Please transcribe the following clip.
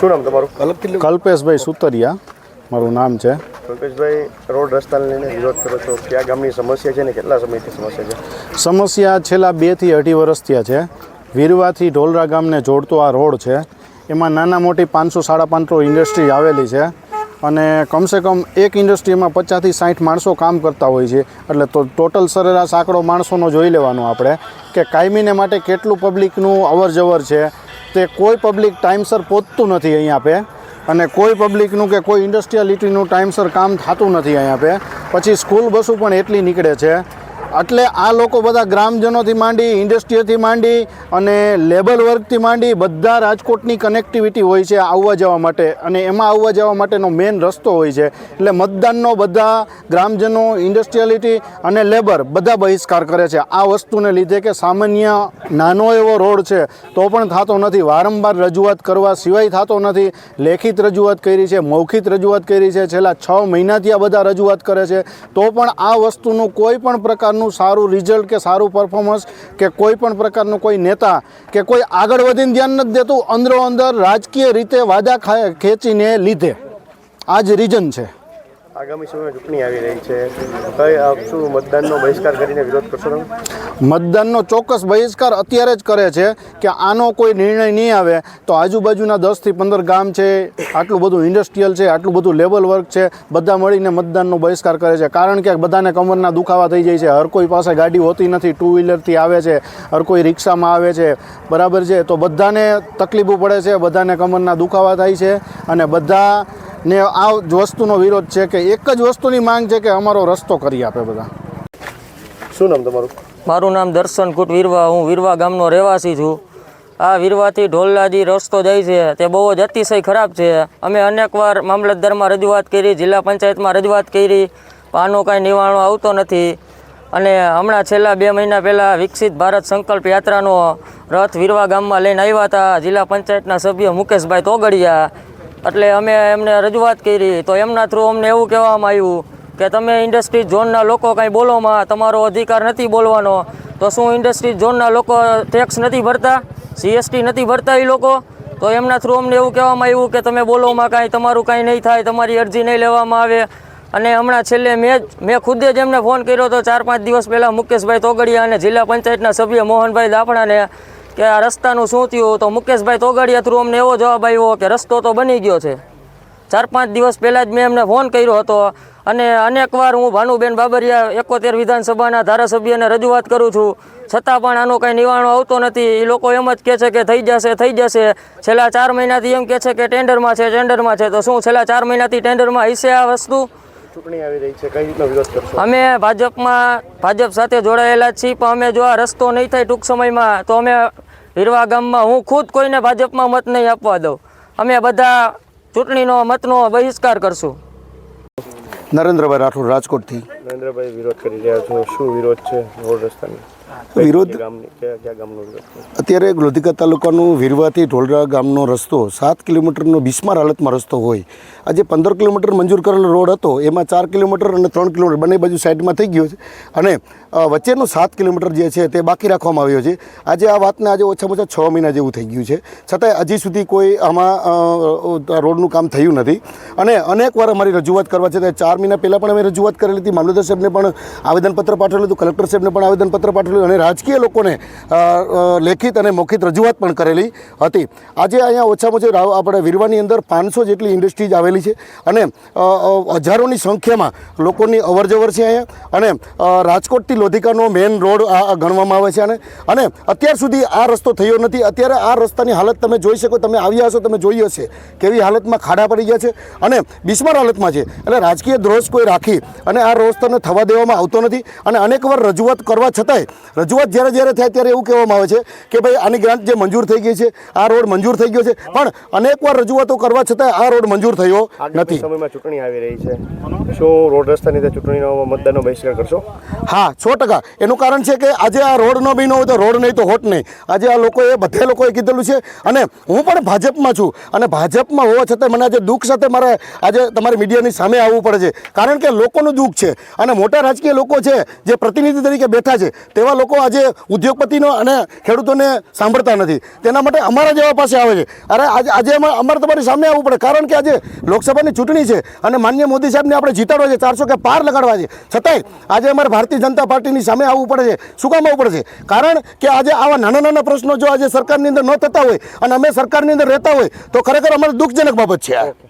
શું નામ તમારું? કલ્પેશભાઈ સુતરિયા. મારું નામ છે. કલ્પેશભાઈ રોડ રસ્તાને લઈને વિરોધ કરો છો. કયા ગામની સમસ્યા છે ને કેટલા સમયથી સમસ્યા છે? સમસ્યા છેલ્લા બેથી અઢી વર્ષ થયા છે. વીરવાથી ઢોલરા ગામને જોડતો આ રોડ છે. એમાં નાના મોટી પાંચસો સાડા પાંચસો ઇન્ડસ્ટ્રી આવેલી છે. અને કમસે કમ એક ઇન્ડસ્ટ્રીમાં પચાસથી સાઠ માણસો કામ કરતા હોય છે. એટલે તો ટોટલ સરેરાશ આંકડો માણસોનો જોઈ લેવાનો આપણે કે કાયમીને માટે કેટલું પબ્લિકનું અવર જવર છે. તે કોઈ પબ્લિક ટાઈમસર પહોંચતું નથી અહીંયા પે. અને કોઈ પબ્લિકનું કે કોઈ ઇન્ડસ્ટ્રીયાલિટીનું ટાઈમસર કામ થતું નથી અહીંયા પે. પછી સ્કૂલ બસો પણ એટલી નીકળે છે. એટલે આ લોકો બધા ગ્રામજનોથી માંડી ઇન્ડસ્ટ્રીઓથી માંડી અને લેબર વર્કથી માંડી બધા રાજકોટની કનેક્ટિવિટી હોય છે આવવા જવા માટે. અને એમાં આવવા જવા માટેનો મેઇન રસ્તો હોય છે. એટલે મતદાનનો બધા ગ્રામજનો ઇન્ડસ્ટ્રીયાલિટી અને લેબર બધા બહિષ્કાર કરે છે. આ વસ્તુને લીધે કે સામાન્ય નાનો એવો રોડ છે, તો પણ થતો નથી. વારંવાર રજૂઆત કરવા સિવાય થતો નથી. લેખિત રજૂઆત કરી છે મૌખિત રજૂઆત કરી છે. છેલ્લા છ મહિનાથી આ બધા રજૂઆત કરે છે. તો પણ આ વસ્તુનું કોઈ પણ પ્રકારનું સારું રિઝલ્ટ કે સારું પરફોર્મન્સ કે કોઈ પણ પ્રકારનું કોઈ નેતા કે કોઈ આગળ વધીને ધ્યાન નથી દેતું, અંદરો અંદર રાજકીય રીતે વાદા ખેંચીને લીધે. આ જ રીઝન છે. આગામી સમયમાં ચૂંટણી આવી રહી છે. કઈ શું મતદાનનો બહિષ્કાર કરીને વિરોધ કરશો મતદાનનો ચોક્કસ બહિષ્કાર અત્યારે જ કરે છે કે આનો કોઈ નિર્ણય નહીં આવે તો આજુબાજુના દસથી પંદર ગામ છે, આટલું બધું ઇન્ડસ્ટ્રીયલ છે, આટલું બધું લેવલ વર્ક છે, બધા મળીને મતદાનનો બહિષ્કાર કરે છે. કારણ કે બધાને કમરના દુખાવા થઈ જાય છે. હર કોઈ પાસે ગાડી હોતી નથી ટુ વ્હીલરથી આવે છે, હર કોઈ રિક્ષામાં આવે છે. બરાબર છે? તો બધાને તકલીફો પડે છે, બધાને કમરના દુખાવા થાય છે અને બધા ને આ વસ્તુનો વિરોધ છે કે એક જ વસ્તુની માંગ છે કે અમારો રસ્તો કરી આપે બધા. શું નામ તમારું? મારું નામ દર્શન કુટ વીરવા હું વીરવા ગામનો રહેવાસી છું. આ વીરવાથી ઢોલલાજી રસ્તો જાય છે તે બહુ જ અતિશય ખરાબ છે. અમે અનેકવાર મામલતદારમાં રજૂઆત કરી જિલ્લા પંચાયતમાં રજૂઆત કરી પણ આનો કાંઈ નિવારણો આવતો નથી. અને હમણાં છેલ્લા બે મહિના પહેલાં વિકસિત ભારત સંકલ્પ યાત્રાનો રથ વીરવા ગામમાં લઈને આવ્યા હતા. જિલ્લા પંચાયતના સભ્ય મુકેશભાઈ તોગડિયા એટલે અમે એમને રજૂઆત કરી. તો એમના થ્રુ અમને એવું કહેવામાં આવ્યું કે તમે ઇન્ડસ્ટ્રી ઝોનના લોકો કાંઈ બોલોમાં તમારો અધિકાર નથી બોલવાનો. તો શું ઇન્ડસ્ટ્રી ઝોનના લોકો ટેક્સ નથી ભરતા? જીએસટી નથી ભરતા એ લોકો? તો એમના થ્રુ અમને એવું કહેવામાં આવ્યું કે તમે બોલોમાં કાંઈ, તમારું કાંઈ નહીં થાય, તમારી અરજી નહીં લેવામાં આવે. અને હમણાં છેલ્લે મેં જ, મેં ખુદે જ એમને ફોન કર્યો હતો ચાર પાંચ દિવસ પહેલાં મુકેશભાઈ તોગડિયા અને જિલ્લા પંચાયતના સભ્ય મોહનભાઈ દાપણાને કે આ રસ્તાનું શું થયું? તો મુકેશભાઈ તોગડિયા થ્રુ અમને એવો જવાબ આવ્યો કે રસ્તો તો બની ગયો છે. ચાર પાંચ દિવસ પહેલાં જ મેં એમને ફોન કર્યો હતો અને અનેકવાર હું ભાનુબેન બાબરિયા એકોતેર વિધાનસભાના ધારાસભ્યને રજૂઆત કરું છું. છતાં પણ આનો કંઈ નિવારણો આવતો નથી. એ લોકો એમ જ કહે છે કે થઈ જશે થઈ જશે. છેલ્લા ચાર મહિનાથી એમ કહે છે કે ટેન્ડરમાં છે ટેન્ડરમાં છે. તો શું છેલ્લા ચાર મહિનાથી ટેન્ડરમાં હશે આ વસ્તુ? ચૂંટણી આવી રહી છે કઈ રીતનો વિરોધ કરશો? અમે ભાજપમાં ભાજપ સાથે જોડાયેલા છીએ પણ અમે જો આ રસ્તો નહીં થાય ટૂંક સમયમાં તો અમે વીરવા ગામમાં હું ખુદ કોઈને ભાજપમાં મત નહીં આપવા દઉં. અમે બધા ચૂંટણીનો મતનો બહિષ્કાર કરશું. નરેન્દ્રભાઈ રાઠોડ રાજકોટથી. નરેન્દ્રભાઈ વિરોધ કરી રહ્યા છો શું વિરોધ છે રોડ રસ્તાની? વિરોધ? અત્યારે લોધિકા તાલુકાનું વીરવાથી ઢોલરા ગામનો રસ્તો સાત કિલોમીટરનો બિસ્માર હાલતમાં રસ્તો હોય. આજે પંદર કિલોમીટર મંજૂર કરેલો રોડ હતો એમાં ચાર કિલોમીટર અને ત્રણ કિલોમીટર બંને બાજુ સાઈડમાં થઈ ગયો છે. અને વચ્ચેનો સાત કિલોમીટર જે છે તે બાકી રાખવામાં આવ્યો છે. આજે આ વાતને આજે ઓછામાં ઓછા છ મહિના જેવું થઈ ગયું છે. છતાંય હજી સુધી કોઈ આમાં રોડનું કામ થયું નથી. અને અનેકવાર અમારી રજૂઆત કરવા છતાં ચાર મહિના પહેલાં પણ અમે રજૂઆત કરેલી હતી. મામલતદાર સાહેબને પણ આવેદનપત્ર પાઠવેલું હતું કલેક્ટર સાહેબને પણ આવેદનપત્ર પાઠવેલું અને રાજકીય લોકોને લેખિત અને મૌખિત રજૂઆત પણ કરેલી હતી. આજે અહીંયા ઓછામાં ઓછી આપણે વીરવાની અંદર પાંચસો જેટલી ઇન્ડસ્ટ્રીઝ આવેલી છે અને હજારોની સંખ્યામાં લોકોની અવરજવર છે અહીંયા અને રાજકોટથી લોધિકાનો મેઇન રોડ આ આ ગણવામાં આવે છે અને અને અત્યાર સુધી આ રસ્તો થયો નથી. અત્યારે આ રસ્તાની હાલત તમે જોઈ શકો, તમે આવ્યા હશો, તમે જોઈ હશે કેવી હાલતમાં ખાડા પડી ગયા છે અને બિસ્માર હાલતમાં છે. એટલે રાજકીય દ્રોષ કોઈ રાખી અને આ રસ્તાને થવા દેવામાં આવતો નથી અને અનેકવાર રજૂઆત કરવા છતાંય રજૂઆત જ્યારે જ્યારે થાય ત્યારે એવું કહેવામાં આવે છે કે ભાઈ આની ગ્રાન્ટ જે મંજૂર થઈ ગઈ છે આ રોડ મંજૂર થઈ ગયો છે. પણ અનેકવાર રજૂઆતો કરવા છતાં આ રોડ મંજૂર થયો નથી. સમયમાં ચૂંટણી આવી રહી છે. શું રોડ રસ્તાની ચૂંટણીનો મતદાનનો બહિષ્કાર કરશો? હા સો ટકા. એનું કારણ છે કે આજે આ રોડ ન બન્યો હોય તો રોડ નહીં તો હોટ નહીં. આજે આ લોકોએ બધે લોકોએ કીધેલું છે. અને હું પણ ભાજપમાં છું. અને ભાજપમાં હોવા છતાં મને આજે દુઃખ સાથે મારે આજે તમારી મીડિયાની સામે આવવું પડે છે. કારણ કે લોકોનું દુઃખ છે. અને મોટા રાજકીય લોકો છે જે પ્રતિનિધિ તરીકે બેઠા છે તેવા લોકો આજે ઉદ્યોગપતિનો અને ખેડૂતોને સાંભળતા નથી. તેના માટે અમારા જેવા પાસે આવે છે. અરે આજે આજે અમારે તમારી સામે આવવું પડે. કારણ કે આજે લોકસભાની ચૂંટણી છે અને માન્ય મોદી સાહેબને આપણે જીતાડવા છે, ચારસો કે પાર લગાડવા છે. છતાંય આજે અમારે ભારતીય જનતા પાર્ટીની સામે આવવું પડે છે. શું કામ આવવું પડે છે? કારણ કે આજે આવા નાના નાના પ્રશ્નો જો આજે સરકારની અંદર ન થતા હોય અને અમે સરકારની અંદર રહેતા હોય, તો ખરેખર અમારે દુઃખજનક બાબત છે આ.